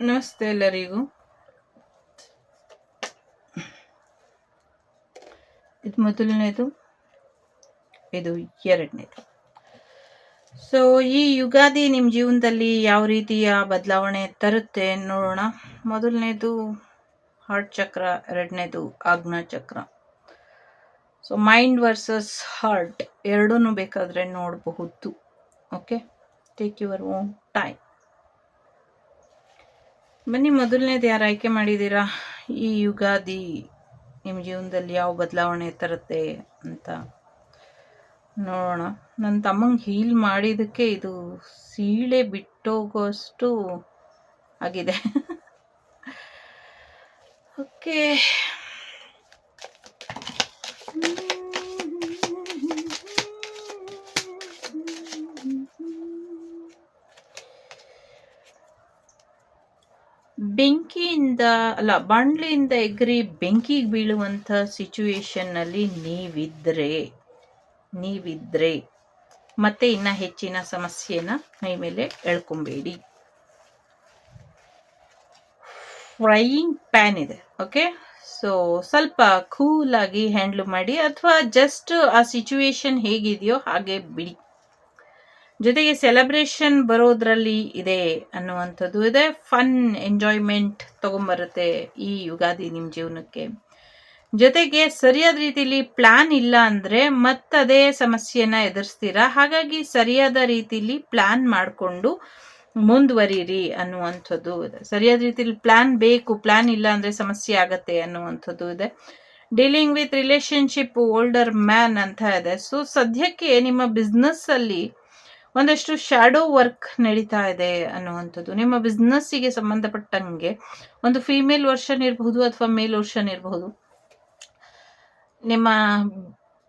ನಮಸ್ತೆ ಎಲ್ಲರಿಗೂ. ಇದು ಮೊದಲನೇದು, ಇದು ಎರಡನೇದು. ಸೊ ಈ ಯುಗಾದಿ ನಿಮ್ಮ ಜೀವನದಲ್ಲಿ ಯಾವ ರೀತಿಯ ಬದಲಾವಣೆ ತರುತ್ತೆ ನೋಡೋಣ. ಮೊದಲನೇದು ಹಾರ್ಟ್ ಚಕ್ರ, ಎರಡನೇದು ಆಜ್ಞಾ ಚಕ್ರ. ಸೊ ಮೈಂಡ್ ವರ್ಸಸ್ ಹಾರ್ಟ್ ಎರಡೂ ಬೇಕಾದರೆ ನೋಡಬಹುದು. Okay take your own time ಬನ್ನಿ, ಮೊದಲನೇದು ಯಾರು ಆಯ್ಕೆ ಮಾಡಿದ್ದೀರಾ? ಈ ಯುಗಾದಿ ನಿಮ್ಮ ಜೀವನದಲ್ಲಿ ಯಾವ ಬದಲಾವಣೆ ತರುತ್ತೆ ಅಂತ ನೋಡೋಣ. ನನ್ನ ತಮ್ಮಂಗೆ ಹೀಲ್ ಮಾಡಿದ್ದಕ್ಕೆ ಇದು ಸೀಳೆ ಬಿಟ್ಟೋಗೋಷ್ಟು ಆಗಿದೆ. ಓಕೆ ಬೆಂಕಿಯಿಂದ ಅಲ್ಲ ಬಾಣಲಿಯಿಂದ ಎಗ್ರಿ ಬೆಂಕಿಗೆ ಬೀಳುವಂಥ ಸಿಚುವೇಶನ್ನಲ್ಲಿ ನೀವಿದ್ರೆ ನೀವಿದ್ರೆ, ಮತ್ತೆ ಇನ್ನ ಹೆಚ್ಚಿನ ಸಮಸ್ಯೆನ ಮೈ ಮೇಲೆ ಎಳ್ಕೊಂಬೇಡಿ. ಫ್ರೈಯಿಂಗ್ ಪ್ಯಾನ್ ಇದೆ, ಓಕೆ? ಸೊ, ಸ್ವಲ್ಪ ಕೂಲ್ ಆಗಿ ಹ್ಯಾಂಡ್ಲ್ ಮಾಡಿ, ಅಥವಾ ಜಸ್ಟ್ ಆ ಸಿಚುವೇಶನ್ ಹೇಗಿದೆಯೋ ಹಾಗೆ ಬಿಡಿ. ಜೊತೆಗೆ ಸೆಲೆಬ್ರೇಷನ್ ಬರೋದ್ರಲ್ಲಿ ಇದೆ ಅನ್ನುವಂಥದ್ದು ಇದೆ. ಫನ್ ಎಂಜಾಯ್ಮೆಂಟ್ ತಗೊಂಬರುತ್ತೆ ಈ ಯುಗಾದಿ ನಿಮ್ಮ ಜೀವನಕ್ಕೆ. ಜೊತೆಗೆ ಸರಿಯಾದ ರೀತಿಲಿ ಪ್ಲಾನ್ ಇಲ್ಲ ಅಂದರೆ ಮತ್ತದೇ ಸಮಸ್ಯೆನ ಎದುರಿಸ್ತೀರಾ? ಹಾಗಾಗಿ ಸರಿಯಾದ ರೀತಿಲಿ ಪ್ಲಾನ್ ಮಾಡಿಕೊಂಡು ಮುಂದುವರಿರಿ ಅನ್ನುವಂಥದ್ದು ಇದೆ. ಸರಿಯಾದ ರೀತಿಲಿ ಪ್ಲಾನ್ ಬೇಕು ಪ್ಲಾನ್ ಇಲ್ಲ ಅಂದರೆ ಸಮಸ್ಯೆ ಆಗತ್ತೆ ಅನ್ನುವಂಥದ್ದು ಇದೆ. Dealing with relationship older man ಅಂತ ಇದೆ. ಸೊ ಸದ್ಯಕ್ಕೆ ನಿಮ್ಮ ಬಿಸ್ನೆಸ್ ಅಲ್ಲಿ ಒಂದಷ್ಟು ಶ್ಯಾಡೋ ವರ್ಕ್ ನಡೀತಾ ಇದೆ ಅನ್ನುವಂಥದ್ದು. ನಿಮ್ಮ ಬಿಸ್ನೆಸ್ಸಿಗೆ ಸಂಬಂಧಪಟ್ಟಂಗೆ ಒಂದು ಫೀಮೇಲ್ ವರ್ಷನ್ ಇರಬಹುದು ಅಥವಾ ಮೇಲ್ ವರ್ಷನ್ ಇರಬಹುದು. ನಿಮ್ಮ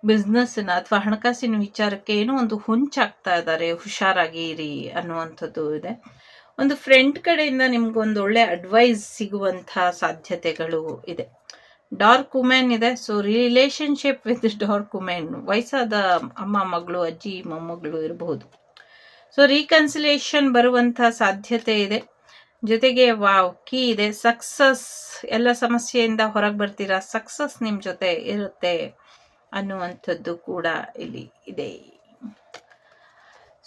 ಬಿಸ್ನೆಸ್ನ ಅಥವಾ ಹಣಕಾಸಿನ ವಿಚಾರಕ್ಕೆ ಏನೋ ಒಂದು ಹುಂಚಾಗ್ತಾ ಇದ್ದಾರೆ ಹುಷಾರಾಗಿ ಇರಿ ಅನ್ನುವಂಥದ್ದು ಇದೆ. ಒಂದು ಫ್ರೆಂಡ್ ಕಡೆಯಿಂದ ನಿಮ್ಗೊಂದು ಒಳ್ಳೆ ಅಡ್ವೈಸ್ ಸಿಗುವಂತಹ ಸಾಧ್ಯತೆಗಳು ಇದೆ. ಡಾರ್ಕ್ ವುಮೆನ್ ಇದೆ. So relationship with dark women ವಯಸ್ಸಾದ ಅಮ್ಮ, ಮಗಳು, ಅಜ್ಜಿ, ಮೊಮ್ಮಗಳು ಇರಬಹುದು. ಸೊ ರೀಕನ್ಸಿಲೇಷನ್ ಬರುವಂಥ ಸಾಧ್ಯತೆ ಇದೆ. ಜೊತೆಗೆ ವಾವ್ ಕೀ ಇದೆ. ಸಕ್ಸಸ್ ಎಲ್ಲ ಸಮಸ್ಯೆಯಿಂದ ಹೊರಗೆ ಬರ್ತೀರಾ? ಸಕ್ಸಸ್ ನಿಮ್ಮ ಜೊತೆ ಇರುತ್ತೆ ಅನ್ನುವಂಥದ್ದು ಕೂಡ ಇಲ್ಲಿ ಇದೆ.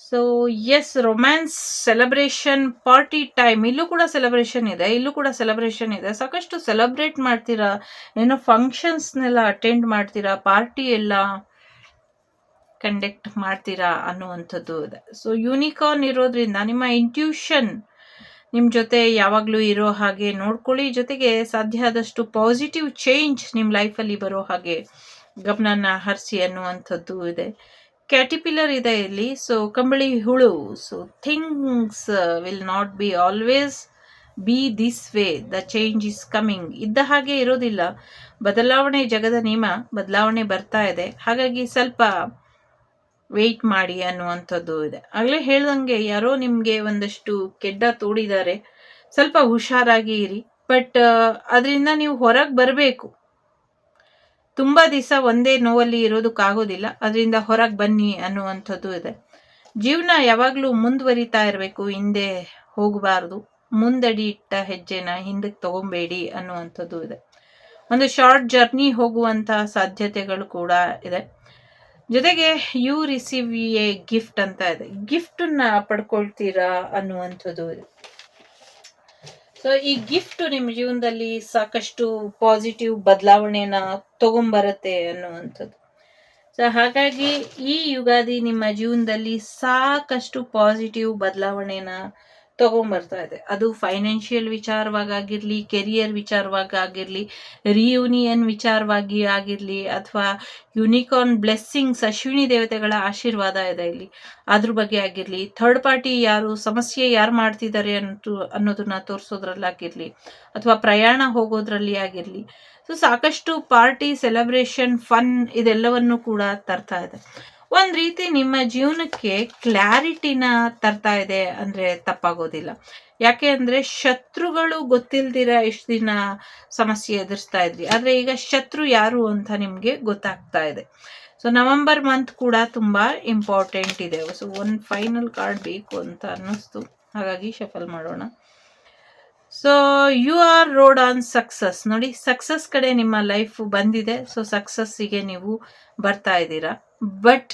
So yes romance celebration party time ಇಲ್ಲೂ ಕೂಡ ಸೆಲೆಬ್ರೇಷನ್ ಇದೆ. ಇಲ್ಲೂ ಕೂಡ ಸೆಲೆಬ್ರೇಷನ್ ಇದೆ. ಸಾಕಷ್ಟು ಸೆಲೆಬ್ರೇಟ್ ಮಾಡ್ತೀರಾ? ಏನೋ ಫಂಕ್ಷನ್ಸ್ನೆಲ್ಲ ಅಟೆಂಡ್ ಮಾಡ್ತೀರಾ? ಪಾರ್ಟಿ ಎಲ್ಲ? ಕಂಡಕ್ಟ್ ಮಾಡ್ತೀರಾ ಅನ್ನುವಂಥದ್ದು ಇದೆ. ಸೊ ಯೂನಿಕಾರ್ನ್ ಇರೋದ್ರಿಂದ ನಿಮ್ಮ ಇಂಟ್ಯೂಷನ್ ನಿಮ್ಮ ಜೊತೆ ಯಾವಾಗಲೂ ಇರೋ ಹಾಗೆ ನೋಡ್ಕೊಳ್ಳಿ. ಜೊತೆಗೆ ಸಾಧ್ಯ ಆದಷ್ಟು ಪಾಸಿಟಿವ್ ಚೇಂಜ್ ನಿಮ್ಮ ಲೈಫಲ್ಲಿ ಬರೋ ಹಾಗೆ ಗಮನನ ಹರಿಸಿ ಅನ್ನುವಂಥದ್ದು ಇದೆ. ಕ್ಯಾಟಿಪಿಲರ್ ಇದೆ ಇಲ್ಲಿ. ಸೊ ಕಂಬಳಿ ಹುಳು. So things will not be always be this way the change is coming ಇದ್ದ ಹಾಗೆ ಇರೋದಿಲ್ಲ. ಬದಲಾವಣೆ ಜಗದ ನಿಯಮ ಬದಲಾವಣೆ ಬರ್ತಾ ಇದೆ. ಹಾಗಾಗಿ ಸ್ವಲ್ಪ ವೆಯ್ಟ್ ಮಾಡಿ ಅನ್ನುವಂಥದ್ದು ಇದೆ. ಆಗಲೇ ಹೇಳ್ದಂಗೆ ಯಾರೋ ನಿಮಗೆ ಒಂದಷ್ಟು ಕೆಡ್ಡ ತೋಡಿದ್ದಾರೆ. ಸ್ವಲ್ಪ ಹುಷಾರಾಗಿ ಇರಿ. ಬಟ್ ಅದರಿಂದ ನೀವು ಹೊರಗೆ ಬರಬೇಕು. ತುಂಬ ದಿವಸ ಒಂದೇ ನೋವಲ್ಲಿ ಇರೋದಕ್ಕಾಗೋದಿಲ್ಲ. ಅದರಿಂದ ಹೊರಗೆ ಬನ್ನಿ ಅನ್ನುವಂಥದ್ದು ಇದೆ. ಜೀವನ ಯಾವಾಗಲೂ ಮುಂದುವರಿತಾ ಇರಬೇಕು, ಹಿಂದೆ ಹೋಗಬಾರ್ದು. ಮುಂದಡಿ ಇಟ್ಟ ಹೆಜ್ಜೆನ ಹಿಂದಕ್ಕೆ ತಗೊಬೇಡಿ ಅನ್ನುವಂಥದ್ದು ಇದೆ. ಒಂದು ಶಾರ್ಟ್ ಜರ್ನಿ ಹೋಗುವಂತಹ ಸಾಧ್ಯತೆಗಳು ಕೂಡ ಇದೆ. ಜೊತೆಗೆ ಯು ರಿಸೀವ್ ಎ ಗಿಫ್ಟ್ ಅಂತ ಇದೆ. ಗಿಫ್ಟನ್ನ ಪಡ್ಕೊಳ್ತೀರಾ ಅನ್ನುವಂಥದ್ದು ಸೊ ಈ ಗಿಫ್ಟ್ ನಿಮ್ಮ ಜೀವನದಲ್ಲಿ ಸಾಕಷ್ಟು ಪಾಸಿಟಿವ್ ಬದಲಾವಣೆನ ತಗೊಂಬರುತ್ತೆ ಅನ್ನುವಂಥದ್ದು. ಸೊ ಹಾಗಾಗಿ ಈ ಯುಗಾದಿ ನಿಮ್ಮ ಜೀವನದಲ್ಲಿ ಸಾಕಷ್ಟು ಪಾಸಿಟಿವ್ ಬದಲಾವಣೆನ ತಗೊಂಬರ್ತಾ ಇದೆ ಅದು ಫೈನಾನ್ಷಿಯಲ್ ವಿಚಾರವಾಗಿರಲಿ ಕೆರಿಯರ್ ವಿಚಾರವಾಗಿ ಆಗಿರಲಿ ರಿಯೂನಿಯನ್ ವಿಚಾರವಾಗಿ ಆಗಿರಲಿ, ಅಥವಾ ಯುನಿಕಾರ್ನ್ ಬ್ಲೆಸ್ಸಿಂಗ್ಸ್ ಅಶ್ವಿನಿ ದೇವತೆಗಳ ಆಶೀರ್ವಾದ ಇದೆ ಇಲ್ಲಿ. ಅದ್ರ ಬಗ್ಗೆ ಆಗಿರಲಿ ಥರ್ಡ್ ಪಾರ್ಟಿ ಯಾರು, ಸಮಸ್ಯೆ ಯಾರು ಮಾಡ್ತಿದ್ದಾರೆ ಅಂತ, ಅನ್ನೋದನ್ನ ತೋರಿಸೋದ್ರಲ್ಲಾಗಿರಲಿ ಅಥವಾ ಪ್ರಯಾಣ ಹೋಗೋದ್ರಲ್ಲಿ ಆಗಿರಲಿ. ಸೊ ಸಾಕಷ್ಟು ಪಾರ್ಟಿ ಸೆಲೆಬ್ರೇಷನ್ ಫನ್ ಇದೆಲ್ಲವನ್ನು ಕೂಡ ತರ್ತಾ ಇದೆ ಒಂದ್ ರೀತಿ ನಿಮ್ಮ ಜೀವನಕ್ಕೆ ಕ್ಲಾರಿಟಿನ ತರ್ತಾ ಇದೆ ಅಂದ್ರೆ ತಪ್ಪಾಗೋದಿಲ್ಲ. ಯಾಕೆ ಅಂದರೆ ಶತ್ರುಗಳು ಗೊತ್ತಿಲ್ದಿರ ಎಷ್ಟು ದಿನ ಸಮಸ್ಯೆ ಎದುರಿಸ್ತಾ ಇದ್ರಿ ಆದರೆ ಈಗ ಶತ್ರು ಯಾರು ಅಂತ ನಿಮಗೆ ಗೊತ್ತಾಗ್ತಾ ಇದೆ. ಸೊ ನವೆಂಬರ್ ಮಂತ್ ಕೂಡ ತುಂಬಾ ಇಂಪಾರ್ಟೆಂಟ್ ಇದೆ. ಸೊ ಒಂದು ಫೈನಲ್ ಕಾರ್ಡ್ ಬೇಕು ಅಂತ ಅನ್ನಿಸ್ತು. ಹಾಗಾಗಿ ಶಫಲ್ ಮಾಡೋಣ. So you are road on success ನೋಡಿ ಸಕ್ಸಸ್ ಕಡೆ ನಿಮ್ಮ ಲೈಫ್ ಬಂದಿದೆ. ಸೊ ಸಕ್ಸಸ್ಸಿಗೆ ನೀವು ಬರ್ತಾ ಇದ್ದೀರಾ. ಬಟ್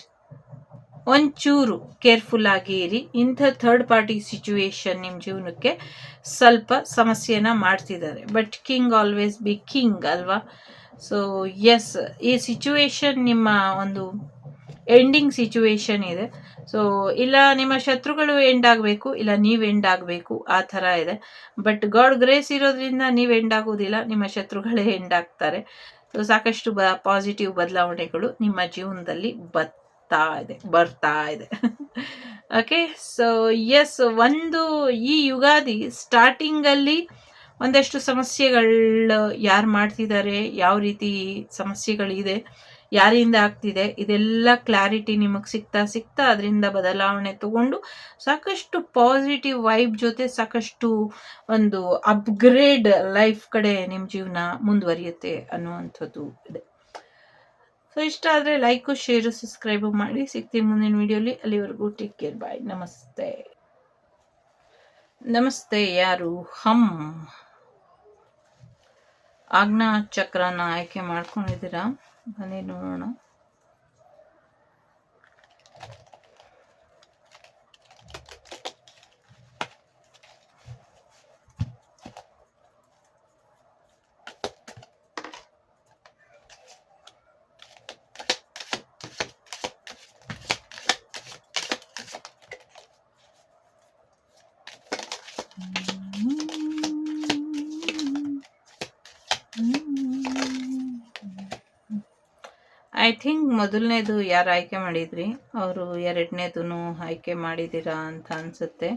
ಒಂಚೂರು ಕೇರ್ಫುಲ್ ಆಗಿ ಇರಿ. ಇಂಥ ಥರ್ಡ್ ಪಾರ್ಟಿ ಸಿಚುವೇಶನ್ ನಿಮ್ಮ ಜೀವನಕ್ಕೆ ಸ್ವಲ್ಪ ಸಮಸ್ಯೆನ ಮಾಡ್ತಿದ್ದಾರೆ. But king always be king ಅಲ್ವಾ? ಸೊ ಎಸ್ ಈ ಸಿಚುವೇಶನ್ ನಿಮ್ಮ ಒಂದು ಎಂಡಿಂಗ್ ಸಿಚುವೇಶನ್ ಇದೆ. ಸೊ ಇಲ್ಲ ನಿಮ್ಮ ಶತ್ರುಗಳು ಎಂಡ್ ಆಗಬೇಕು, ಇಲ್ಲ ನೀವು ಎಂಡ್ ಆಗಬೇಕು, ಆ ಥರ ಇದೆ. ಬಟ್ ಗಾಡ್ ಗ್ರೇಸ್ ಇರೋದ್ರಿಂದ ನೀವು ಎಂಡ್ ಆಗೋದಿಲ್ಲ, ನಿಮ್ಮ ಶತ್ರುಗಳೇ ಎಂಡ್ ಆಗ್ತಾರೆ. ಸೊ ಸಾಕಷ್ಟು ಬ ಪಾಸಿಟಿವ್ ಬದಲಾವಣೆಗಳು ನಿಮ್ಮ ಜೀವನದಲ್ಲಿ ಬರ್ತಾ ಇದೆ ಬರ್ತಾ ಇದೆ ಓಕೆ ಸೊ ಎಸ್ ಒಂದು ಈ ಯುಗಾದಿ ಸ್ಟಾರ್ಟಿಂಗಲ್ಲಿ ಒಂದಷ್ಟು ಸಮಸ್ಯೆಗಳು ಯಾರು ಮಾಡ್ತಿದ್ದಾರೆ, ಯಾವ ರೀತಿ ಸಮಸ್ಯೆಗಳಿದೆ, ಯಾರಿಂದ ಆಗ್ತಿದೆ, ಇದೆಲ್ಲ ಕ್ಲಾರಿಟಿ ನಿಮಗೆ ಸಿಗ್ತಾ ಸಿಗ್ತಾ ಅದರಿಂದ ಬದಲಾವಣೆ ತಗೊಂಡು ಸಾಕಷ್ಟು ಪಾಸಿಟಿವ್ ವೈಬ್ ಜೊತೆ ಸಾಕಷ್ಟು ಒಂದು ಅಪ್ಗ್ರೇಡ್ ಲೈಫ್ ಕಡೆ ನಿಮ್ಮ ಜೀವನ ಮುಂದುವರಿಯುತ್ತೆ ಅನ್ನುವಂಥದ್ದು ಇದೆ. ಸೊ ಇಷ್ಟ ಆದರೆ ಲೈಕು ಶೇರು ಸಬ್ಸ್ಕ್ರೈಬು ಮಾಡಿ. ಸಿಗ್ತೀನಿ ಮುಂದಿನ ವಿಡಿಯೋಲಿ ಅಲ್ಲಿವರೆಗೂ ಟೇಕ್ ಕೇರ್ ಬಾಯ್ ನಮಸ್ತೆ. ನಮಸ್ತೆ ಯಾರು? ಹಮ್. ಆಜ್ಞಾ ಚಕ್ರನ ಆಯ್ಕೆ ಮಾಡ್ಕೊಂಡಿದ್ದೀರಾ? ಬನ್ನಿ ನೋಡೋಣ. ಐ ಥಿಂಕ್ ಮೊದಲನೇದು ಯಾರು ಆಯ್ಕೆ ಮಾಡಿದ್ರಿ? ಅವರು ಎರಡನೇದು ಆಯ್ಕೆ ಮಾಡಿದ್ದೀರಾ ಅಂತ ಅನಿಸುತ್ತೆ.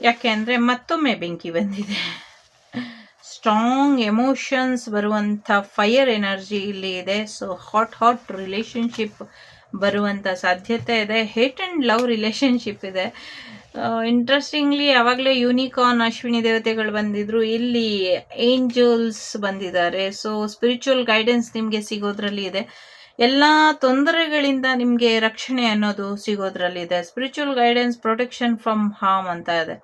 ಯಾಕೆ ಅಂದರೆ ಮತ್ತೊಮ್ಮೆ ಬೆಂಕಿ ಬಂದಿದೆ. ಸ್ಟ್ರಾಂಗ್ ಎಮೋಷನ್ಸ್ ಬರುವಂಥ ಫೈರ್ ಎನರ್ಜಿ ಇಲ್ಲಿ ಇದೆ. ಸೊ ಹಾಟ್ ಹಾಟ್ ರಿಲೇಶನ್ಶಿಪ್ ಬರುವಂಥ ಸಾಧ್ಯತೆ ಇದೆ. ಹೇಟ್ ಆ್ಯಂಡ್ ಲವ್ ರಿಲೇಶನ್ಶಿಪ್ ಇದೆ. ಇಂಟ್ರೆಸ್ಟಿಂಗ್ಲಿ ಯಾವಾಗಲೇ ಯೂನಿಕಾರ್ನ್ ಅಶ್ವಿನಿ ದೇವತೆಗಳು ಬಂದಿದ್ರು, ಇಲ್ಲಿ ಏಂಜಲ್ಸ್ ಬಂದಿದ್ದಾರೆ. ಸೊ ಸ್ಪಿರಿಚುವಲ್ ಗೈಡೆನ್ಸ್ ನಿಮಗೆ ಸಿಗೋದ್ರಲ್ಲಿ ಇದೆ. ಎಲ್ಲ ತೊಂದರೆಗಳಿಂದ ನಿಮಗೆ ರಕ್ಷಣೆ ಅನ್ನೋದು ಸಿಗೋದ್ರಲ್ಲಿ ಇದೆ. Spiritual guidance protection from harm ಅಂತ ಇದೆ.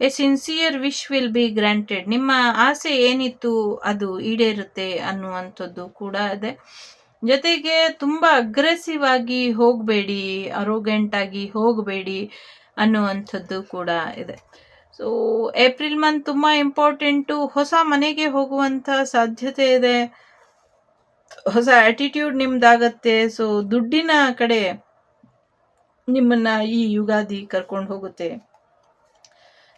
A sincere wish will be granted ನಿಮ್ಮ ಆಸೆ ಏನಿತ್ತು ಅದು ಈಡೇರುತ್ತೆ ಅನ್ನುವಂಥದ್ದು ಕೂಡ ಇದೆ. ಜೊತೆಗೆ ತುಂಬ ಅಗ್ರೆಸಿವ್ ಆಗಿ ಹೋಗಬೇಡಿ ಅರೋಗೆಂಟ್ ಆಗಿ ಹೋಗಬೇಡಿ. ಅನ್ನುವಂಥದ್ದು ಕೂಡ ಇದೆ. ಸೊ ಏಪ್ರಿಲ್ ಮಂತ್ ತುಂಬ ಇಂಪಾರ್ಟೆಂಟು ಹೊಸ ಮನೆಗೆ ಹೋಗುವಂಥ ಸಾಧ್ಯತೆ ಇದೆ. ಹೊಸ ಆ್ಯಟಿಟ್ಯೂಡ್ ನಿಮ್ದಾಗತ್ತೆ. ಸೊ ದುಡ್ಡಿನ ಕಡೆ ನಿಮ್ಮನ್ನ ಈ ಯುಗಾದಿ ಕರ್ಕೊಂಡು ಹೋಗುತ್ತೆ.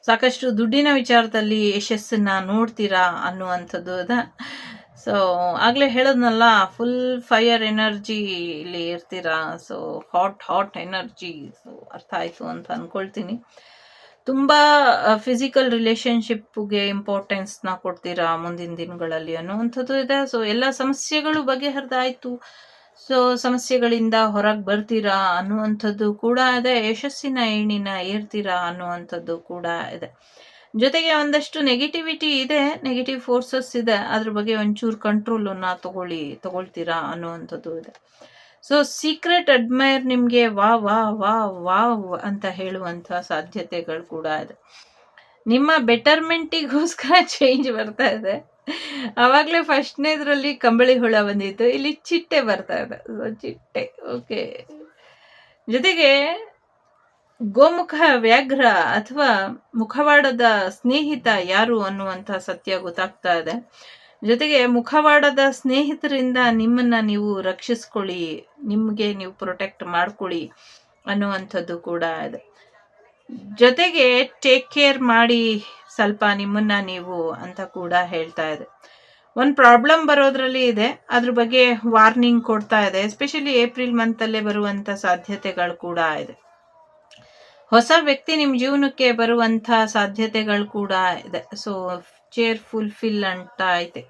ಸಾಕಷ್ಟು ದುಡ್ಡಿನ ವಿಚಾರದಲ್ಲಿ ಯಶಸ್ಸನ್ನ ನೋಡ್ತೀರಾ ಅನ್ನುವಂಥದ್ದು ಅದ. ಸೊ ಆಗಲೇ ಹೇಳೋದ್ನಲ್ಲ ಫುಲ್ ಫೈರ್ ಇಲ್ಲಿ ಇರ್ತೀರಾ? So hot hot energy so ಅರ್ಥ ಆಯಿತು ಅಂತ ಅಂದ್ಕೊಳ್ತೀನಿ ತುಂಬ ಫಿಸಿಕಲ್ ರಿಲೇಷನ್ಶಿಪ್ಗೆ ಇಂಪಾರ್ಟೆನ್ಸ್ನ ಕೊಡ್ತೀರಾ ಮುಂದಿನ ದಿನಗಳಲ್ಲಿ ಅನ್ನುವಂಥದ್ದು ಇದೆ. ಸೊ ಎಲ್ಲ ಸಮಸ್ಯೆಗಳು ಬಗೆಹರಿದಾಯಿತು. ಸೊ ಸಮಸ್ಯೆಗಳಿಂದ ಹೊರಗೆ ಬರ್ತೀರಾ ಅನ್ನುವಂಥದ್ದು ಕೂಡ ಇದೆ. ಯಶಸ್ಸಿನ ಏಣಿನ ಏರ್ತೀರಾ ಅನ್ನುವಂಥದ್ದು ಕೂಡ ಇದೆ. ಜೊತೆಗೆ ಒಂದಷ್ಟು ನೆಗೆಟಿವಿಟಿ ಇದೆ ನೆಗೆಟಿವ್ ಫೋರ್ಸಸ್ ಇದೆ, ಅದ್ರ ಬಗ್ಗೆ ಒಂಚೂರು ಕಂಟ್ರೋಲನ್ನು ತಗೊಳ್ಳಿ, ತಗೊಳ್ತೀರಾ ಅನ್ನುವಂಥದ್ದು ಇದೆ. ಸೊ ಸೀಕ್ರೆಟ್ ಅಡ್ಮೈರ್ ನಿಮಗೆ ವಾ ವಾ ವಾ ವಾ ಅಂತ ಹೇಳುವಂಥ ಸಾಧ್ಯತೆಗಳು ಕೂಡ ಇದೆ. ನಿಮ್ಮ ಬೆಟರ್ಮೆಂಟಿಗೋಸ್ಕರ ಚೇಂಜ್ ಬರ್ತಾ ಇದೆ. ಆವಾಗಲೇ ಫಸ್ಟ್ನೇದ್ರಲ್ಲಿ ಕಂಬಳಿ ಹುಳ ಬಂದಿತ್ತು, ಇಲ್ಲಿ ಚಿಟ್ಟೆ ಬರ್ತಾ ಇದೆ. ಸೊ ಚಿಟ್ಟೆ ಓಕೆ ಜೊತೆಗೆ ಗೋಮುಖ ವ್ಯಾಘ್ರ ಅಥವಾ ಮುಖವಾಡದ ಸ್ನೇಹಿತ ಯಾರು ಅನ್ನುವಂಥ ಸತ್ಯ ಗೊತ್ತಾಗ್ತಾ ಇದೆ. ಜೊತೆಗೆ ಮುಖವಾಡದ ಸ್ನೇಹಿತರಿಂದ ನಿಮ್ಮನ್ನ ನೀವು ರಕ್ಷಿಸ್ಕೊಳ್ಳಿ, ನಿಮಗೆ ನೀವು ಪ್ರೊಟೆಕ್ಟ್ ಮಾಡ್ಕೊಳ್ಳಿ ಅನ್ನುವಂಥದ್ದು ಕೂಡ ಇದೆ. ಜೊತೆಗೆ ಟೇಕ್ ಕೇರ್ ಮಾಡಿ ಸ್ವಲ್ಪ ನಿಮ್ಮನ್ನ ನೀವು ಅಂತ ಕೂಡ ಹೇಳ್ತಾ ಇದೆ. ಒಂದು ಪ್ರಾಬ್ಲಮ್ ಬರೋದ್ರಲ್ಲಿ ಇದೆ, ಅದ್ರ ಬಗ್ಗೆ ವಾರ್ನಿಂಗ್ ಕೊಡ್ತಾ ಇದೆ. ಎಸ್ಪೆಷಲಿ ಏಪ್ರಿಲ್ ಮಂತಲ್ಲೇ ಬರುವಂಥ ಸಾಧ್ಯತೆಗಳು ಕೂಡ ಇದೆ. ಹೊಸ ವ್ಯಕ್ತಿ ನಿಮ್ಮ ಜೀವನಕ್ಕೆ ಬರುವಂಥ ಸಾಧ್ಯತೆಗಳು ಕೂಡ ಇದೆ. ಸೊ ಚೇರ್ ಫುಲ್ಫಿಲ್ ಅಂತ ಐತೆ.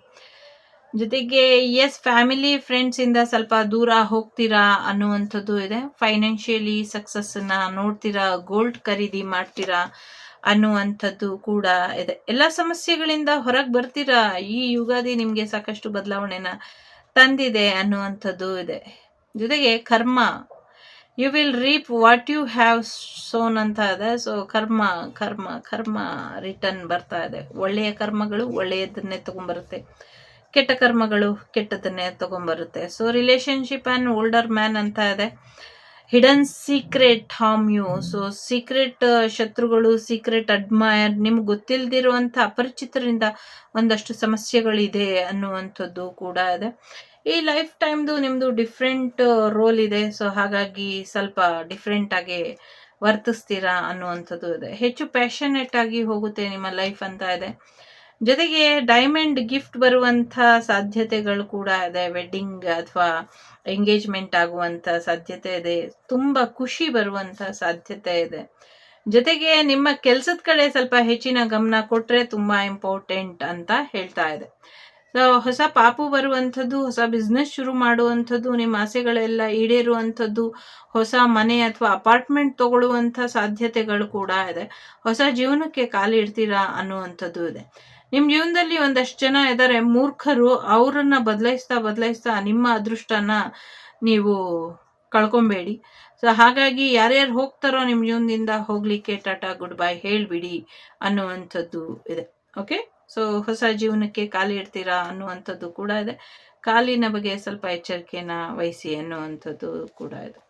ಜೊತೆಗೆ ಎಸ್ ಫ್ಯಾಮಿಲಿ ಫ್ರೆಂಡ್ಸಿಂದ ಸ್ವಲ್ಪ ದೂರ ಹೋಗ್ತೀರಾ ಅನ್ನುವಂಥದ್ದು ಇದೆ. ಫೈನಾನ್ಷಿಯಲಿ ಸಕ್ಸಸ್ಸನ್ನು ನೋಡ್ತೀರಾ ಗೋಲ್ಡ್ ಖರೀದಿ ಮಾಡ್ತೀರಾ ಅನ್ನುವಂಥದ್ದು ಕೂಡ ಇದೆ. ಎಲ್ಲ ಸಮಸ್ಯೆಗಳಿಂದ ಹೊರಗೆ ಬರ್ತೀರಾ? ಈ ಯುಗಾದಿ ನಿಮಗೆ ಸಾಕಷ್ಟು ಬದಲಾವಣೆನ ತಂದಿದೆ ಅನ್ನುವಂಥದ್ದು ಇದೆ. ಜೊತೆಗೆ, karma. You will reap what you have sown ಅಂತ ಇದೆ. ಸೊ ಕರ್ಮ ಕರ್ಮ ಕರ್ಮ ರಿಟರ್ನ್ ಬರ್ತಾ ಇದೆ. ಒಳ್ಳೆಯ ಕರ್ಮಗಳು ಒಳ್ಳೆಯದನ್ನೇ ತಗೊಂಬರುತ್ತೆ. ಕೆಟ್ಟ ಕರ್ಮಗಳು ಕೆಟ್ಟದನ್ನೇ ತಗೊಂಬರುತ್ತೆ. So relationship and older man ಅಂತ ಇದೆ. Hidden secret harm you so secret ಶತ್ರುಗಳು ಸೀಕ್ರೆಟ್ ಅಡ್ಮೈರ್ ನಿಮ್ಗೆ ಗೊತ್ತಿಲ್ಲದಿರುವಂಥ ಅಪರಿಚಿತರಿಂದ ಒಂದಷ್ಟು ಸಮಸ್ಯೆಗಳಿದೆ ಅನ್ನುವಂಥದ್ದು ಕೂಡ ಇದೆ. ಈ ಲೈಫ್ ಟೈಮ್ದು ನಿಮ್ಮದು ಡಿಫ್ರೆಂಟ್ ರೋಲ್ ಇದೆ. ಸೊ ಹಾಗಾಗಿ ಸ್ವಲ್ಪ ಡಿಫ್ರೆಂಟಾಗಿ ವರ್ತಿಸ್ತೀರಾ ಅನ್ನುವಂಥದ್ದು ಇದೆ. ಹೆಚ್ಚು ಪ್ಯಾಷನೆಟ್ ಆಗಿ ಹೋಗುತ್ತೆ ನಿಮ್ಮ ಲೈಫ್ ಅಂತ ಇದೆ. ಜೊತೆಗೆ ಡೈಮಂಡ್ ಗಿಫ್ಟ್ ಬರುವಂಥ ಸಾಧ್ಯತೆಗಳು ಕೂಡ ಇದೆ. ವೆಡ್ಡಿಂಗ್ ಅಥವಾ ಎಂಗೇಜ್ಮೆಂಟ್ ಆಗುವಂಥ ಸಾಧ್ಯತೆ ಇದೆ. ತುಂಬ ಖುಷಿ ಬರುವಂಥ ಸಾಧ್ಯತೆ ಇದೆ. ಜೊತೆಗೆ ನಿಮ್ಮ ಕೆಲಸದ ಕಡೆ ಸ್ವಲ್ಪ ಹೆಚ್ಚಿನ ಗಮನ ಕೊಟ್ಟರೆ ತುಂಬ ಇಂಪಾರ್ಟೆಂಟ್ ಅಂತ ಹೇಳ್ತಾ ಇದೆ. ಸೊ, ಹೊಸ ಪಾಪು ಬರುವಂಥದ್ದು, ಹೊಸ ಬಿಸ್ನೆಸ್ ಶುರು ಮಾಡುವಂಥದ್ದು, ನಿಮ್ಮ ಆಸೆಗಳೆಲ್ಲ ಈಡೇರುವಂಥದ್ದು, ಹೊಸ ಮನೆ ಅಥವಾ ಅಪಾರ್ಟ್ಮೆಂಟ್ ತಗೊಳ್ಳುವಂಥ ಸಾಧ್ಯತೆಗಳು ಕೂಡ ಇದೆ. ಹೊಸ ಜೀವನಕ್ಕೆ ಕಾಲಿಡ್ತೀರಾ ಅನ್ನುವಂಥದ್ದು ಇದೆ. ನಿಮ್ಮ ಜೀವನದಲ್ಲಿ ಒಂದಷ್ಟು ಜನ ಇದ್ದಾರೆ ಮೂರ್ಖರು, ಅವರನ್ನ ಬದಲಾಯಿಸ್ತಾ ಬದಲಾಯಿಸ್ತಾ ನಿಮ್ಮ ಅದೃಷ್ಟನ ನೀವು ಕಳ್ಕೊಬೇಡಿ. ಸೊ, ಹಾಗಾಗಿ ಯಾರ್ಯಾರು ಹೋಗ್ತಾರೋ ನಿಮ್ಮ ಜೀವನದಿಂದ ಹೋಗ್ಲಿಕ್ಕೆ ಟಾಟಾ ಗುಡ್ ಬೈ ಹೇಳಿಬಿಡಿ ಅನ್ನುವಂಥದ್ದು ಇದೆ. ಓಕೆ? ಸೊ ಹೊಸ ಜೀವನಕ್ಕೆ ಖಾಲಿ ಇಡ್ತೀರಾ ಅನ್ನುವಂಥದ್ದು ಕೂಡ ಇದೆ. ಕಾಲಿನ ಬಗ್ಗೆ ಸ್ವಲ್ಪ ಎಚ್ಚರಿಕೆನ ವಹಿಸಿ ಅನ್ನುವಂಥದ್ದು ಕೂಡ ಇದೆ.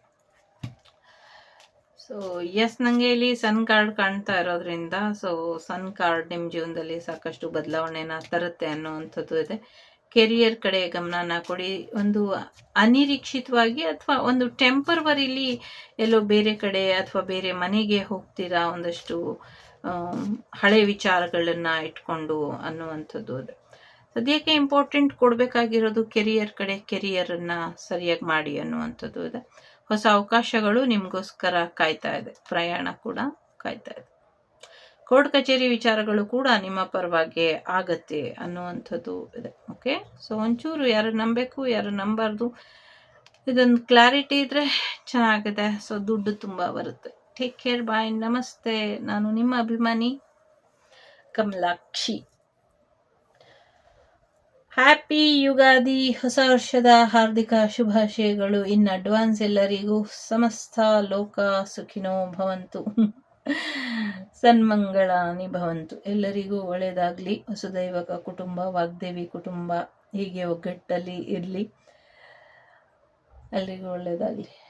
ಸೊ ಎಸ್ ನನಗೆ ಇಲ್ಲಿ ಸನ್ ಕಾರ್ಡ್ ಕಾಣ್ತಾ ಇರೋದ್ರಿಂದ ಸೊ ಸನ್ ಕಾರ್ಡ್ ನಿಮ್ಮ ಜೀವನದಲ್ಲಿ ಸಾಕಷ್ಟು ಬದಲಾವಣೆನ ತರುತ್ತೆ ಅನ್ನುವಂಥದ್ದು ಇದೆ. ಕೆರಿಯರ್ ಕಡೆ ಗಮನನ ಕೊಡಿ. ಒಂದು ಅನಿರೀಕ್ಷಿತವಾಗಿ ಅಥವಾ ಒಂದು ಟೆಂಪರ್ವರಿಲಿ ಎಲ್ಲೋ ಬೇರೆ ಕಡೆ ಅಥವಾ ಬೇರೆ ಮನೆಗೆ ಹೋಗ್ತೀರಾ ಒಂದಷ್ಟು ಹಳೆ ವಿಚಾರಗಳನ್ನು ಇಟ್ಕೊಂಡು ಅನ್ನುವಂಥದ್ದು ಅದು. ಸದ್ಯಕ್ಕೆ ಇಂಪಾರ್ಟೆಂಟ್ ಕೊಡಬೇಕಾಗಿರೋದು ಕೆರಿಯರ್ ಕಡೆ, ಕೆರಿಯರನ್ನು ಸರಿಯಾಗಿ ಮಾಡಿ ಅನ್ನುವಂಥದ್ದು ಇದೆ. ಹೊಸ ಅವಕಾಶಗಳು ನಿಮಗೋಸ್ಕರ ಕಾಯ್ತಾ ಇದೆ. ಪ್ರಯಾಣ ಕೂಡ ಕಾಯ್ತಾ ಇದೆ. ಕೋರ್ಟ್ ಕಚೇರಿ ವಿಚಾರಗಳು ಕೂಡ ನಿಮ್ಮ ಪರವಾಗಿ ಆಗತ್ತೆ ಅನ್ನುವಂಥದ್ದು ಇದೆ. ಓಕೆ ಸೊ ಒಂಚೂರು ಯಾರು ನಂಬಬೇಕು, ಯಾರು ನಂಬಾರ್ದು, ಇದೊಂದು ಕ್ಲಾರಿಟಿ ಇದ್ರೆ ಚೆನ್ನಾಗಿದೆ. ಸೊ ದುಡ್ಡು ತುಂಬ ಬರುತ್ತೆ. ಟೇಕ್ ಕೇರ್ ಬಾಯ್ ನಮಸ್ತೆ ನಾನು ನಿಮ್ಮ ಅಭಿಮಾನಿ ಕಮಲಾಕ್ಷಿ. ಹ್ಯಾಪಿ ಯುಗಾದಿ, ಹೊಸ ವರ್ಷದ ಹಾರ್ದಿಕ ಶುಭಾಶಯಗಳು. ಇನ್ ಅಡ್ವಾನ್ಸ್ ಎಲ್ಲರಿಗೂ ಸಮಸ್ತ ಲೋಕ ಸುಖಿನೋ ಭವಂತು. ಸನ್ಮಂಗಳಾನಿ ಭವಂತು. ಎಲ್ಲರಿಗೂ ಒಳ್ಳೆಯದಾಗಲಿ ವಸುದೈವಕ ಕುಟುಂಬ, ವಾಗ್ದೇವಿ ಕುಟುಂಬ, ಹೀಗೆ ಒಗ್ಗಟ್ಟಲ್ಲಿ ಇರಲಿ. ಎಲ್ರಿಗೂ ಒಳ್ಳೆಯದಾಗಲಿ